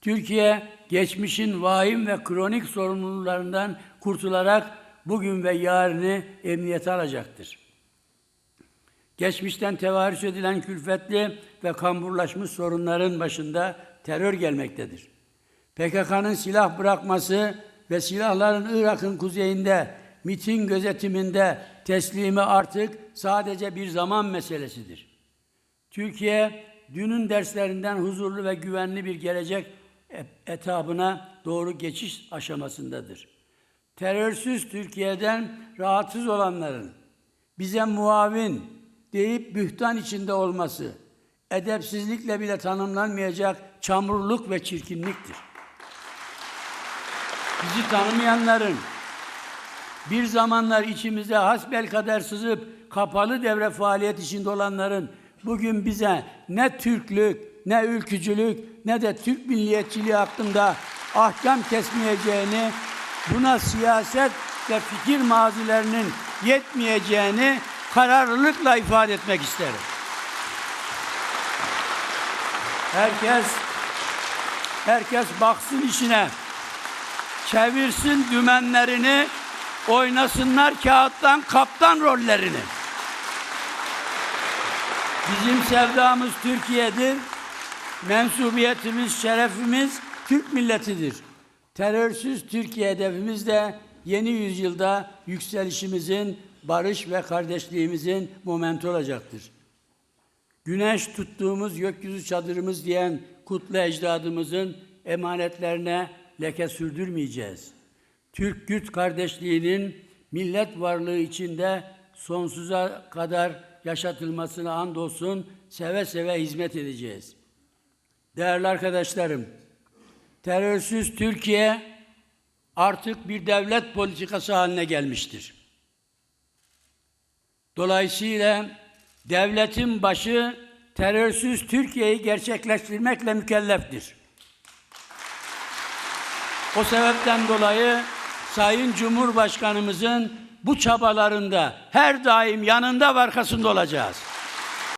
Türkiye geçmişin vahim ve kronik sorumluluklarından kurtularak bugün ve yarını emniyete alacaktır. Geçmişten tevarüs edilen külfetli ve kamburlaşmış sorunların başında terör gelmektedir. PKK'nın silah bırakması ve silahların Irak'ın kuzeyinde, MİT'in gözetiminde teslimi artık sadece bir zaman meselesidir. Türkiye, dünün derslerinden huzurlu ve güvenli bir gelecek etabına doğru geçiş aşamasındadır. Terörsüz Türkiye'den rahatsız olanların bize muavin deyip bühtan içinde olması, edepsizlikle bile tanımlanmayacak çamurluk ve çirkinliktir. Bizi tanımayanların, bir zamanlar içimize hasbelkader sızıp kapalı devre faaliyet içinde olanların bugün bize ne Türklük, ne ülkücülük, ne de Türk milliyetçiliği hakkında ahkam kesmeyeceğini, buna siyaset ve fikir mazilerinin yetmeyeceğini kararlılıkla ifade etmek isterim. Herkes herkes baksın işine. Çevirsin dümenlerini, oynasınlar kağıttan kaptan rollerini. Bizim sevdamız Türkiye'dir. Mensubiyetimiz, şerefimiz Türk milletidir. Terörsüz Türkiye hedefimiz de yeni yüzyılda yükselişimizin, barış ve kardeşliğimizin momenti olacaktır. Güneş tuttuğumuz gökyüzü çadırımız diyen kutlu ecdadımızın emanetlerine leke sürdürmeyeceğiz. Türk-Kürt kardeşliğinin millet varlığı içinde sonsuza kadar yaşatılmasına andolsun seve seve hizmet edeceğiz. Değerli arkadaşlarım, terörsüz Türkiye artık bir devlet politikası haline gelmiştir. Dolayısıyla devletin başı terörsüz Türkiye'yi gerçekleştirmekle mükelleftir. O sebepten dolayı Sayın Cumhurbaşkanımızın bu çabalarında her daim yanında ve arkasında olacağız.